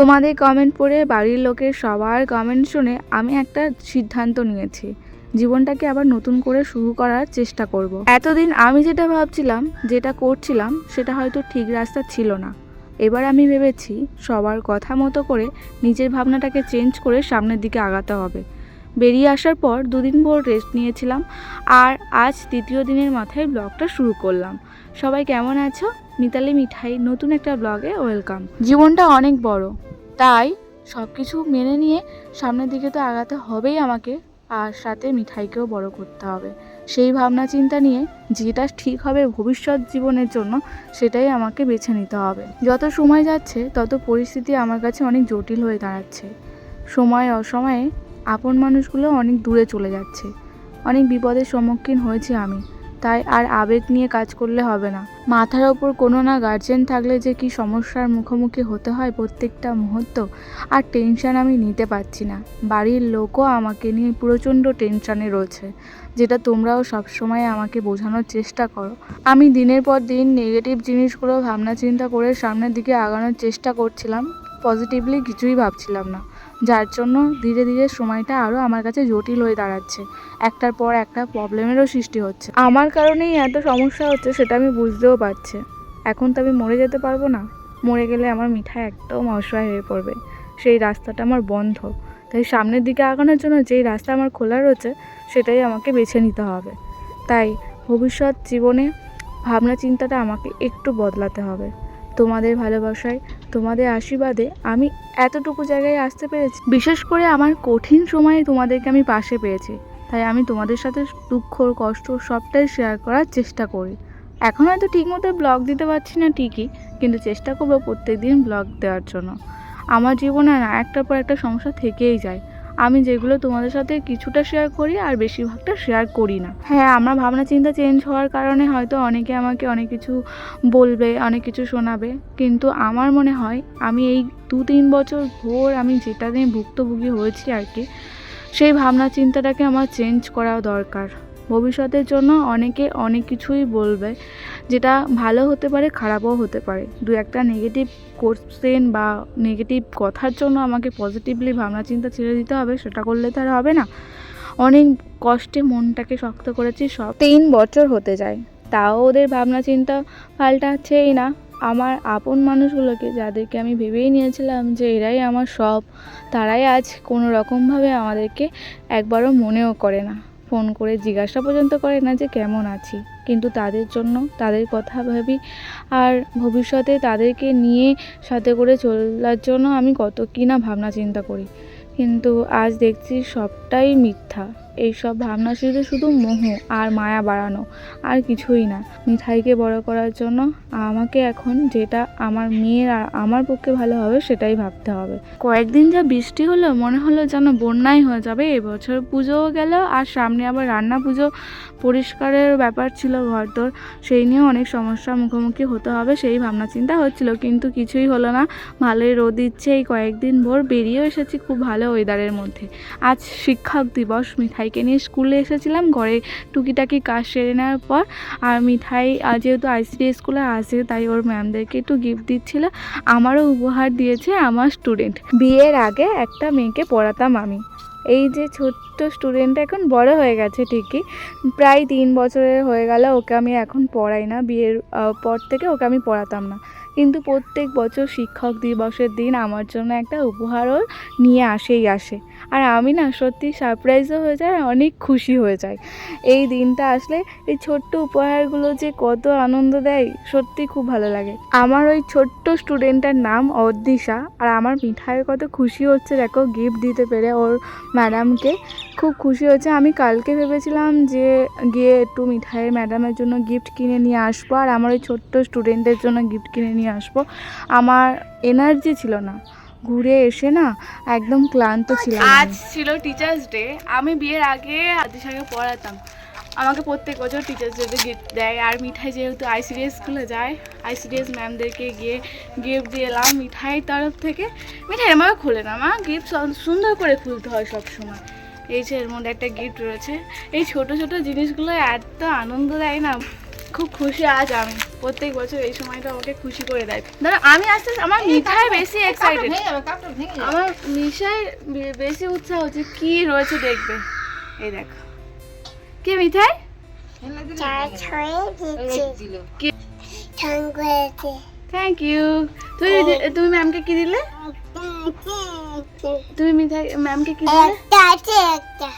তোমাদের কমেন্ট পড়ে বাড়ির লোকের সবার কমেন্ট শুনে আমি একটা সিদ্ধান্ত নিয়েছি। জীবনটাকে আবার নতুন করে শুরু করার চেষ্টা করব। এতদিন আমি যেটা ভাবছিলাম, যেটা করছিলাম, সেটা হয়তো ঠিক রাস্তা ছিল না। এবার আমি ভেবেছি সবার কথা মতো করে নিজের ভাবনাটাকে চেঞ্জ করে সামনের দিকে আগাতে হবে। বেরিয়ে আসার পর দুদিন ভোর রেস্ট নিয়েছিলাম আর আজ তৃতীয় দিনের মাথায় ব্লগটা শুরু করলাম। সবাই কেমন আছো? মিতালি, মিঠাই, নতুন একটা ব্লগে ওয়েলকাম জীবনটা অনেক বড়। তাই সব কিছু মেনে নিয়ে সামনের দিকে তো আগাতে হবেই আমাকে, আর সাথে মিঠাইকেও বড় করতে হবে। সেই ভাবনা চিন্তা নিয়ে যেটা ঠিক হবে ভবিষ্যৎ জীবনের জন্য সেটাই আমাকে বেছে নিতে হবে। যত সময় যাচ্ছে, তত পরিস্থিতি আমার কাছে অনেক জটিল হয়ে দাঁড়াচ্ছে। সময় অসময়ে আপন মানুষগুলো অনেক দূরে চলে যাচ্ছে। অনেক বিপদের সম্মুখীন হয়েছি আমি। তাই আর আবেগ নিয়ে কাজ করলে হবে না। মাথার ওপর কোনো না গার্জেন থাকলে যে কি সমস্যার মুখোমুখি হতে হয় প্রত্যেকটা মুহূর্ত, আর টেনশন আমি নিতে পারছি না। বাড়ির লোকও আমাকে নিয়ে প্রচণ্ড টেনশানে রয়েছে, যেটা তোমরাও সবসময় আমাকে বোঝানোর চেষ্টা করো। আমি দিনের পর দিন নেগেটিভ জিনিসগুলো ভাবনা চিন্তা করে সামনের দিকে আগানোর চেষ্টা করছিলাম পজিটিভলি কিছুই ভাবছিলাম না। যার জন্য ধীরে ধীরে সময়টা আরও আমার কাছে জটিল হয়ে দাঁড়াচ্ছে। একটার পর একটা প্রবলেমেরও সৃষ্টি হচ্ছে। আমার কারণেই এত সমস্যা হচ্ছে সেটা আমি বুঝতেও পারছি। এখন তো আমি মরে যেতে পারব না। মরে গেলে আমার মিঠাই একদম অসহায় হয়ে পড়বে। সেই রাস্তাটা আমার বন্ধ। তাই সামনের দিকে আগানোর জন্য যেই রাস্তা আমার খোলা রয়েছে, সেটাই আমাকে বেছে নিতে হবে। তাই ভবিষ্যৎ জীবনে ভাবনা চিন্তাটা আমাকে একটু বদলাতে হবে। তোমাদের ভালোবাসায়, তোমাদের আশীর্বাদে আমি এতটুকু জায়গায় আসতে পেরেছি। বিশেষ করে আমার কঠিন সময়ে তোমাদেরকে আমি পাশে পেয়েছি। তাই আমি তোমাদের সাথে দুঃখ, কষ্ট সবটাই শেয়ার করার চেষ্টা করি। এখন হয়তো ঠিকমতো ব্লগ দিতে পারছি না ঠিকই, কিন্তু চেষ্টা করব প্রত্যেক দিন ব্লগ দেওয়ার জন্য। আমার জীবনে না, একটার পর একটা সমস্যা থেকেই যায়। আমি যেগুলো তোমাদের সাথে কিছুটা শেয়ার করি আর বেশিরভাগটা শেয়ার করি না। হ্যাঁ আমার ভাবনা চিন্তা চেঞ্জ হওয়ার কারণে হয়তো অনেকে আমাকে অনেক কিছু বলবে, অনেক কিছু শোনাবে। কিন্তু আমার মনে হয় আমি এই দু তিন বছর ভোর আমি যেটা নিয়ে ভুক্তভোগী হয়েছি আর কি, সেই ভাবনা চিন্তাটাকে আমার চেঞ্জ করা দরকার। ভবিষ্যতের জন্য অনেকে অনেক কিছুই বলবে, যেটা ভালো হতে পারে, খারাপও হতে পারে। দু একটা নেগেটিভ কোশ্চেন বা নেগেটিভ কথার জন্য আমাকে পজিটিভলি ভাবনা চিন্তা ছেড়ে দিতে হবে, সেটা করলে তো আর হবে না। অনেক কষ্টে মনটাকে শক্ত করেছি, সব তিন বছর হতে যায়। তাও ওদের ভাবনা চিন্তা পাল্টাচ্ছেই না। আমার আপন মানুষগুলোকে, যাদেরকে আমি ভেবেই নিয়েছিলাম যে এরাই আমার সব, তারাই আজ কোনো রকমভাবে আমাদেরকে একবারও মনেও করে না। ফোন করে জিজ্ঞাসা পর্যন্ত করে না যে কেমন আছি। কিন্তু তাদের জন্য, তাদের কথা ভাবি আর ভবিষ্যতে তাদেরকে নিয়ে সাথে করে চলার জন্য আমি কত কী না ভাবনা চিন্তা করি। কিন্তু আজ দেখছি সবটাই মিথ্যা। এইসব ভাবনা শুধু শুধু মোহ আর মায়া বাড়ানো, আর কিছুই না। মিঠাইকে বড় করার জন্য আমাকে এখন যেটা আমার মেয়ের আর আমার পক্ষে ভালো হবে সেটাই ভাবতে হবে। কয়েকদিন যা বৃষ্টি হলো, মনে হলো যেন বন্যাই হয়ে যাবে। এবছর পুজোও গেল, আর সামনে আবার রান্না পুজো। পরিষ্কারের ব্যাপার ছিল ঘরদোর, সেই নিয়েও অনেক সমস্যার মুখোমুখি হতে হবে, সেই ভাবনা চিন্তা হচ্ছিল, কিন্তু কিছুই হলো না। ভালোই রোদ দিচ্ছে, এই কয়েকদিন ভোর বেরিয়েও এসেছি খুব ভালো ওয়েদারের মধ্যে। আজ শিক্ষক দিবস মিঠাইকে নিয়ে স্কুলে এসেছিলাম, ঘরে টুকিটাকি কাজ সেরে নেওয়ার পর, আর মিঠাই যেহেতু আইসিডি স্কুলে আসে তাই ওর ম্যামদেরকে একটু গিফট দিচ্ছিল। আমারও উপহার দিয়েছে আমার স্টুডেন্ট বিয়ের আগে একটা মেয়েকে পড়াতাম আমি। এই যে ছোট্ট স্টুডেন্ট এখন বড় হয়ে গেছে ঠিকই। প্রায় তিন বছরের হয়ে গেল, ওকে আমি এখন পড়াই না। বিয়ের পর থেকে ওকে আমি পড়াতাম না। কিন্তু প্রত্যেক বছর শিক্ষক দিবসের দিন আমার জন্য একটা উপহারও নিয়ে আসেই আসে। আর আমি না সত্যি সারপ্রাইজও হয়ে যায় আর অনেক খুশি হয়ে যায় এই দিনটা আসলে এই ছোট্ট উপহারগুলো যে কত আনন্দ দেয়, সত্যি খুব ভালো লাগে। আমার ওই ছোট্ট স্টুডেন্টটার নাম অদ্দিশা আর আমার মিঠাইয়ের কত খুশি হচ্ছে, দেখো গিফট দিতে পেরে ওর ম্যাডামকে খুব খুশি হচ্ছে আমি কালকে ভেবেছিলাম যে গিয়ে একটু মিঠাইয়ের ম্যাডামের জন্য গিফট কিনে নিয়ে আসব আর আমার ওই ছোট্ট স্টুডেন্টের জন্য গিফট কিনে নিয়ে আসব। আমার এনার্জি ছিল না। ঘুরে এসে না একদম ক্লান্ত ছিলাম আজ ছিল টিচার্স ডে আমি বিয়ের আগে আদিশাকে পড়াতাম। আমাকে প্রত্যেক বছর টিচার্স ডে গিফট দেয়। আর মিঠাই যেহেতু আইসিডিএস স্কুলে যায় আইসিডিএস ম্যামদেরকে গিয়ে গিফট দিয়ে এলাম মিঠাইয়ের তরফ থেকে। মিঠাই আমাকে খোলে না মা। গিফট সুন্দর করে খুলতে হয় সব সময় এই যে এর মধ্যে একটা গিফট রয়েছে। এই ছোট ছোট জিনিসগুলো এত আনন্দ দেয় না। খুব খুশি আজ আমি। প্রত্যেক বছর এই সময়টা আমাকে খুশি করে দেয়। ধরো আমি আস্তে আস্তে আমার মিঠাই বেশি এক্সাইটেড আমার মিঠাই বে- বেশি উৎসাহ হচ্ছে কি রয়েছে দেখবে। এই দেখো। কে মিঠাই? থ্যাংক ইউ তুমি তুমি ম্যামকে কি দিলে? তুমি মিঠাই ম্যামকে কি দিলে? একটা।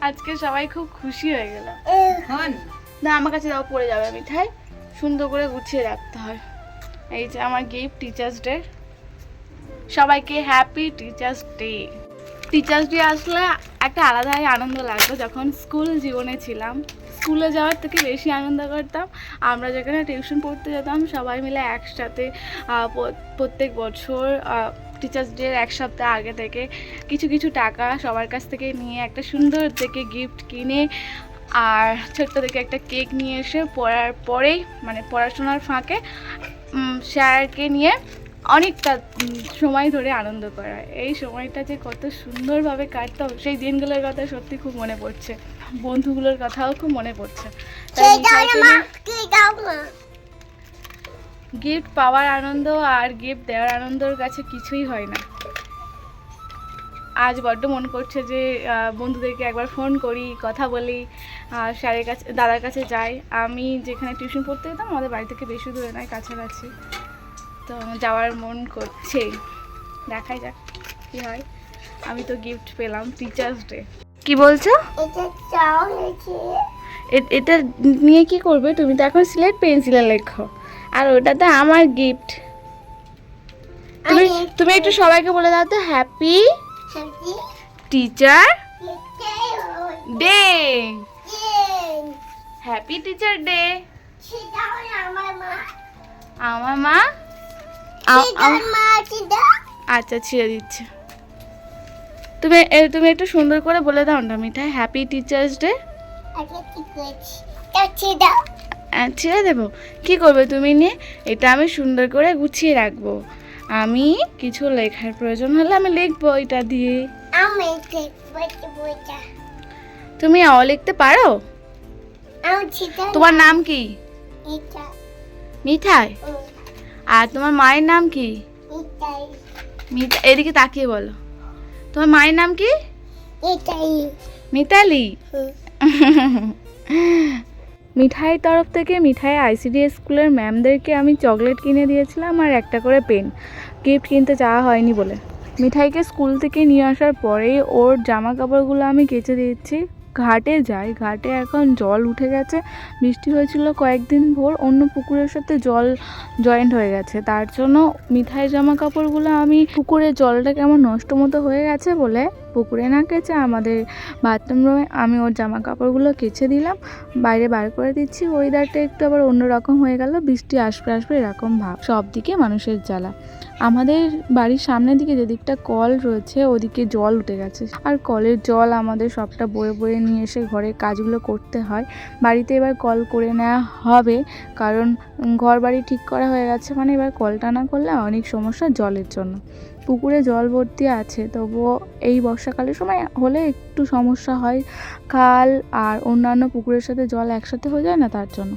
আজকে সবাই খুব খুশি হয়ে গেল। হন। না আমার কাছে দাও পড়ে যাবে মিঠাই। সুন্দর করে গুছিয়ে রাখতে হয়। এই যে আমার গিফট টিচার্স ডে সবাইকে happy teachers day teachers day আসলে একটা আলাদাই আনন্দ লাগতো যখন স্কুল জীবনে ছিলাম। স্কুলে যাওয়ার থেকে বেশি আনন্দ করতাম। আমরা যেখানে টিউশন পড়তে যেতাম সবাই মিলে একসাথে প্রত্যেক বছর টিচার্স ডে এক সপ্তাহ আগে থেকে কিছু কিছু টাকা সবার কাছ থেকে নিয়ে একটা সুন্দর থেকে গিফট কিনে আর ছোট্ট থেকে একটা কেক নিয়ে এসে পড়ার পরেই মানে পড়াশোনার ফাঁকে স্যারকে নিয়ে অনেকটা সময় ধরে আনন্দ করা। এই সময়টা যে কত সুন্দরভাবে কাটতো সেই দিনগুলোর কথা সত্যি খুব মনে পড়ছে। বন্ধুগুলোর কথাও খুব মনে পড়ছে। তাই গিফট পাওয়ার আনন্দ আর গিফট দেওয়ার আনন্দর কাছে কিছুই হয় না। আজ বড্ড মন করছে যে বন্ধুদেরকে একবার ফোন করি কথা বলি আর স্যারের কাছে দাদার কাছে যাই। আমি যেখানে টিউশন পড়তে যেতাম আমাদের বাড়ি থেকে বেশি দূরে নয় কাছাকাছি। তো যাওয়ার মন করছে। দেখাই যাক কি হয়। আমি তো গিফট পেলাম টিচার্স ডে কি বলছো? এটা নিয়ে কি করবে? তুমি তো এখন সিলেট পেন্সিলে লেখো। আর ওটাতে আমার গিফট তুমি তুমি একটু সবাইকে বলে দাও তো happy teacher day happy teacher day আমার মা? আচ্ছা ছিঁড়ে দিচ্ছে। তুমি এ- তুমি একটু সুন্দর করে বলে দাও না মিঠাই। হ্যাপি টিচার্স ডে ছিঁড়ে দেবো। কি করবে তুমি নিয়ে এটা আমি সুন্দর করে গুছিয়ে রাখব। আমি কিছু লেখার প্রয়োজন হলে আমি লিখব এটা দিয়ে। আমি তুমি অ লিখতে পারো? তোমার নাম কি? মিঠাই? আর তোমার মায়ের নাম কি? মিঠা এদিকে তাকিয়ে বলো। তোমার মায়ের নাম কি? মিতালি। হুম। মিঠাই তরফ থেকে মিঠাই আইসিডি স্কুলের ম্যামদেরকে আমি চকলেট কিনে দিয়েছিলাম আর একটা করে পেন। গিফট কিনতে চাওয়া হয়নি বলে। মিঠাইকে স্কুল থেকে নিয়ে আসার পরেই ওর জামা কাপড়গুলো আমি কেচে দিচ্ছি ঘাটে যাই, ঘাটে এখন জল উঠে গেছে। বৃষ্টি হয়েছিল কয়েকদিন ভোর, অন্য পুকুরের সাথে জল জয়েন্ট হয়ে গেছে। তার জন্য মিঠাই জামা কাপড়গুলো আমি পুকুরের জলটা কেমন নষ্ট মতো হয়ে গেছে বলে পুকুরে না কেচে আমাদের বাথরুম রুমে আমি ওর জামা কাপড়গুলো কেচে দিলাম। বাইরে বার করে দিচ্ছি। ওয়েদারটা একটু আবার অন্যরকম হয়ে গেল। বৃষ্টি আসবে আসবে এরকম ভাব। সব দিকে মানুষের জ্বালা। আমাদের বাড়ির সামনের দিকে যে দিকটা কল রয়েছে, ওদিকে জল উঠে গেছে। আর কলের জল আমাদের সবটা বয়ে বয়ে নিয়ে এসে ঘরের কাজগুলো করতে হয়। বাড়িতে এবার কল করে নেওয়া হবে। কারণ ঘর বাড়ি ঠিক করা হয়ে গেছে মানে এবার কলটা না করলে অনেক সমস্যা জলের জন্য। পুকুরে জল ভর্তি আছে, তবুও এই বর্ষাকালের সময় হলে একটু সমস্যা হয়। খাল আর অন্যান্য পুকুরের সাথে জল একসাথে হয়ে যায় না তার জন্য।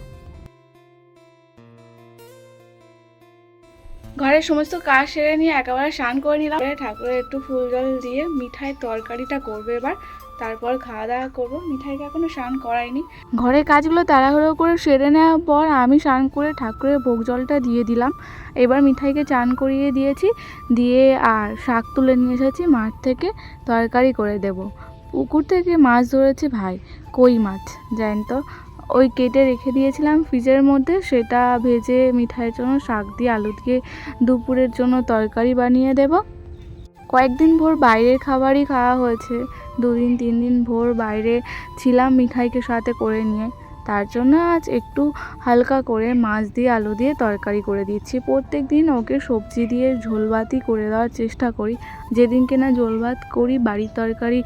ঘরের সমস্ত কাজ সেরে নিয়ে একেবারে স্নান করে নিলাম। ঠাকুরের একটু ফুল জল দিয়ে মিঠাই তরকারিটা করবে এবার। তারপর খাওয়া দাওয়া করব। মিঠাইকে এখনও স্নান করাইনি। ঘরের কাজগুলো তাড়াহুড়ো করে সেরে নেওয়ার পর আমি স্নান করে ঠাকুরের ভোগ জলটা দিয়ে দিলাম। এবার মিঠাইকে চান করিয়ে দিয়েছি। দিয়ে আর শাক তুলে নিয়ে এসেছি মাঠ থেকে তরকারি করে দেব। পুকুর থেকে মাছ ধরেছে ভাই, কই মাছ জানেন তো ওই কেটে রেখে দিয়েছিলাম ফ্রিজের মধ্যে। সেটা ভেজে মিঠাইয়ের জন্য শাক দিয়ে আলু দিয়ে দুপুরের জন্য তরকারি বানিয়ে দেব। কয়েকদিন ভোর বাইরের খাবারই খাওয়া হয়েছে। দুদিন তিন দিন ভোর বাইরে ছিলাম মিঠাইকে সাথে করে নিয়ে। তার জন্য আজ একটু হালকা করে মাছ দিয়ে, আলু দিয়ে তরকারি করে দিচ্ছি। প্রত্যেক দিন ওকে সবজি দিয়ে ঝোলভাতই করে দেওয়ার চেষ্টা করি। যেদিনকে না ঝোল ভাত করি, বাড়ির তরকারি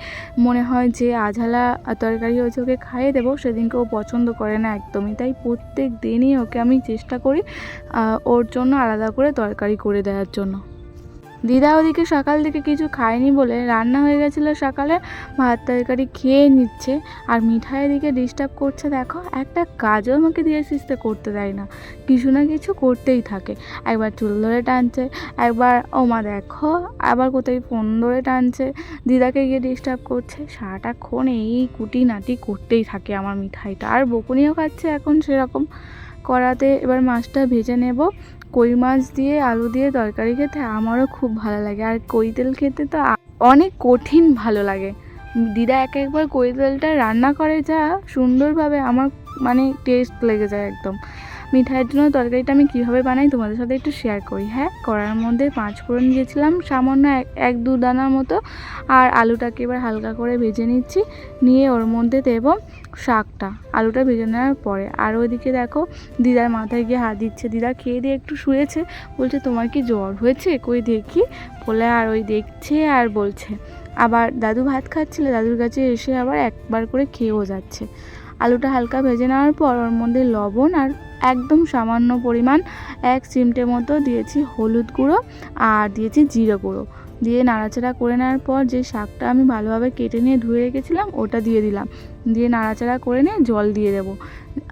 মনে হয় যে আঝালা তরকারি হয়েছে ওকে খাইয়ে দেবো, সেদিনকে ও পছন্দ করে না একদমই। তাই প্রত্যেক দিনই ওকে আমি চেষ্টা করি ওর জন্য আলাদা করে তরকারি করে দেওয়ার জন্য। দিদা ওদিকে সকাল থেকে কিছু খায়নি বলে রান্না হয়ে গেছিল সকালে, ভাত তরকারি খেয়ে নিচ্ছে। আর মিঠাই দিকে ডিস্টার্ব করছে, দেখো, একটা কাজও আমাকে দিয়ে সিস্তে করতে দেয় না। কিছু না কিছু করতেই থাকে। একবার চুল ধরে টানছে, একবার, ও মা দেখো, আবার কোথায় ফোন ধরে টানছে। দিদাকে গিয়ে ডিস্টার্ব করছে সারাটাক্ষণ এই কুটি নাটি করতেই থাকে আমার মিঠাইটা। আর বকুনিও খাচ্ছে এখন সেরকম। করাতে এবার মাছটা ভেজে নেব। কই মাছ দিয়ে আলু দিয়ে তরকারি খেতে আমারও খুব ভালো লাগে। আর কই তেল খেতে তো অনেক কঠিন ভালো লাগে। দিদা এক একবার কই তেলটা রান্না করে যা সুন্দরভাবে আমার মানে টেস্ট লেগে যায় একদম। মিঠাইয়ের জন্য তরকারিটা আমি কীভাবে বানাই তোমাদের সাথে একটু শেয়ার করি হ্যাঁ? কড়ার মধ্যে পাঁচ ফোড়ন দিয়েছিলাম, সামান্য এক দু দানার মতো, আর আলুটাকে এবার হালকা করে ভেজে নিচ্ছি, নিয়ে ওর মধ্যে দেব শাকটা, আলুটা ভেজে নেওয়ার পরে, আর ওইদিকে দেখো দিদার মাথায় গিয়ে হাত দিচ্ছে, দিদা খেয়ে দিয়ে একটু শুয়েছে, বলছে তোমার কি জ্বর হয়েছে? কই দেখি, বলে আর ওই দেখছে আর বলছে আবার দাদু ভাত খাচ্ছিল দাদুর কাছে এসে আবার একবার করে খেয়েও যাচ্ছে। আলুটা হালকা ভেজে নেওয়ার পর ওর মধ্যে লবণ আর একদম সামান্য পরিমাণ এক চিমটে মতো দিয়েছি হলুদ গুঁড়ো আর দিয়েছি জিরে গুঁড়ো। দিয়ে নাড়াচাড়া করে নেওয়ার পর যে শাকটা আমি ভালোভাবে কেটে নিয়ে ধুয়ে রেখেছিলাম ওটা দিয়ে দিলাম। দিয়ে নাড়াচাড়া করে নিয়ে জল দিয়ে দেবো।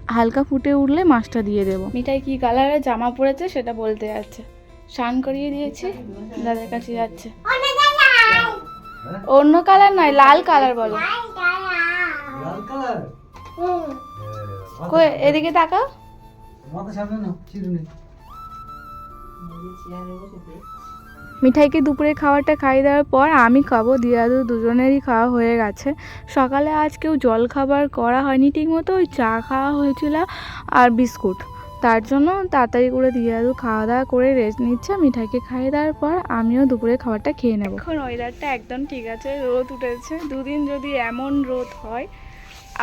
হালকা ফুটে উঠলে মাছটা দিয়ে দেবো। মিঠাই কি কালারের জামা পরেছে সেটা বলতে যাচ্ছে। স্নান করিয়ে দিয়েছি দাদার কাছে যাচ্ছে। অন্য কালার নয় লাল কালার বলো। লাল কালার। কই এদিকে তাকাও। মাথা সামনে না। চিরুনি মিঠাইকে দুপুরে খাবারটা খাইয়ে দেওয়ার পর আমি খাব দিয়াদু দুজনেরই খাওয়া হয়ে গেছে। সকালে আজ কেউ জল খাবার করা হয়নি ঠিকমতো ওই চা খাওয়া হয়েছিল আর বিস্কুট। তার জন্য তাড়াতাড়ি করে দিয়াদু খাওয়া দাওয়া করে রেস্ট নিচ্ছে, মিঠাইকে খাইয়ে দেওয়ার পর আমিও দুপুরে খাবারটা খেয়ে নেব। এখন ওয়েদারটা একদম ঠিক আছে, রোদ উঠেছে। দুদিন যদি এমন রোদ হয়,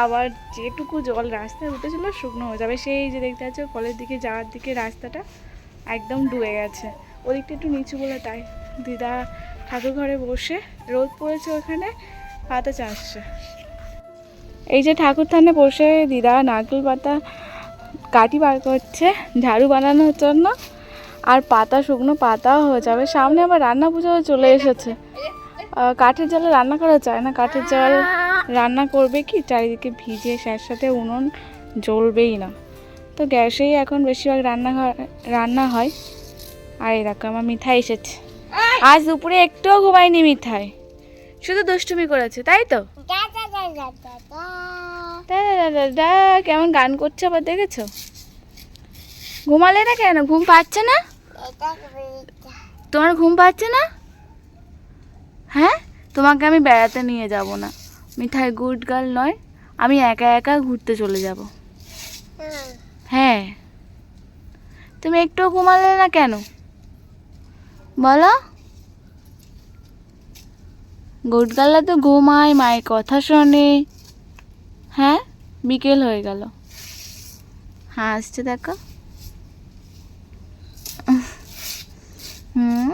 আবার যেটুকু জল রাস্তায় উঠেছিল শুকনো হয়ে যাবে। সেই যে দেখতে পাচ্ছ, কলের দিকে যাওয়ার দিকে রাস্তাটা একদম ডুবে গেছে। ওদিকটা একটু নিচু বলে তাই। দিদা ঠাকুর ঘরে বসে রোদ পড়েছে ওখানে, পাতা চাষছে। এই যে ঠাকুর থানে বসে দিদা নারকেল পাতা কাটি বার করছে, ঝাড়ু বানানোর জন্য, আর পাতা শুকনো পাতাও হয়ে যাবে। সামনে আবার রান্না পুজো চলে এসেছে। কাঠের জলে রান্না করা যায় না। কাঠের জল রান্না করবে কি? চারিদিকে ভিজে স্যার সাথে উনুন জ্বলবেই না। তো গ্যাসেই এখন বেশিরভাগ রান্না হয়- রান্না হয়। আর দেখো, আমার মিঠাই এসেছে। আজ দুপুরে একটুও ঘুমায়নি মিঠাই। শুধু দুষ্টুমি করেছে, তাই তো? Da da da da da da. দা দা দা দা দা, কেমন গান করছে আবার দেখেছ? ঘুমালে না কেন? ঘুম পাচ্ছে না? তোমার ঘুম পাচ্ছে না? হ্যাঁ? তোমাকে আমি বেড়াতে নিয়ে যাব না। মিঠাই গুড গার্ল নয় আমি একা একা ঘুরতে চলে যাব। হ্যাঁ। তুমি একটু ঘুমালে না কেন? বলো। গুড গার্লরা তো ঘুমায় মায়ের কথা শোনে। হ্যাঁ? বিকেল হয়ে গেল। হ্যাঁ, আসছে দেখো। হুম?